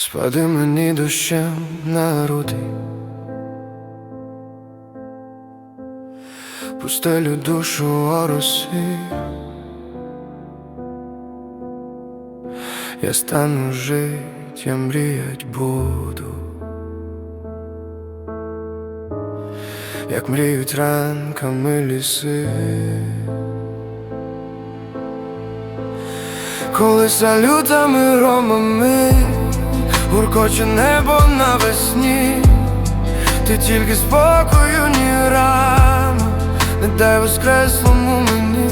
Спади мені дощем на груди Пустелю душу оросі Я стану жить, я мріять буду. Як мріють ранками ліси. Коли салютами ромами Гуркоче небо навесні. Ти тільки спокою ні рано. Не дай воскреслому мені.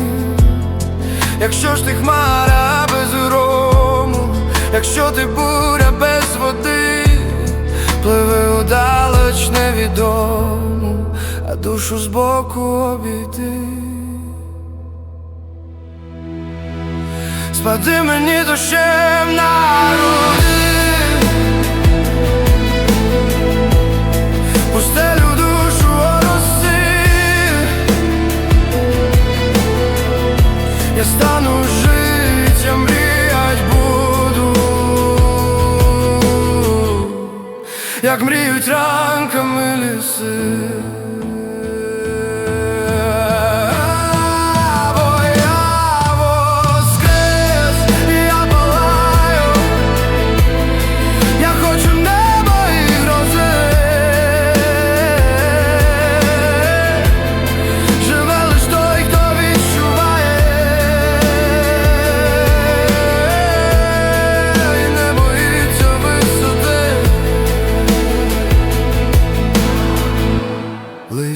Якщо ж ти хмара без грому Якщо ти буря без води Пливи удалеч невідому А душу збоку обійди. Спади мені дощем на Як мріють ранками ліси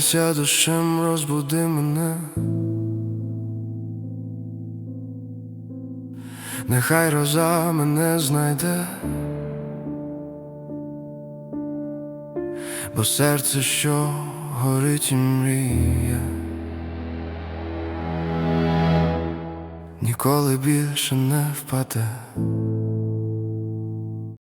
Лися дощем розбуди мене. Нехай роза мене знайде. Бо серце, що горить і мріє. Ніколи більше не впаде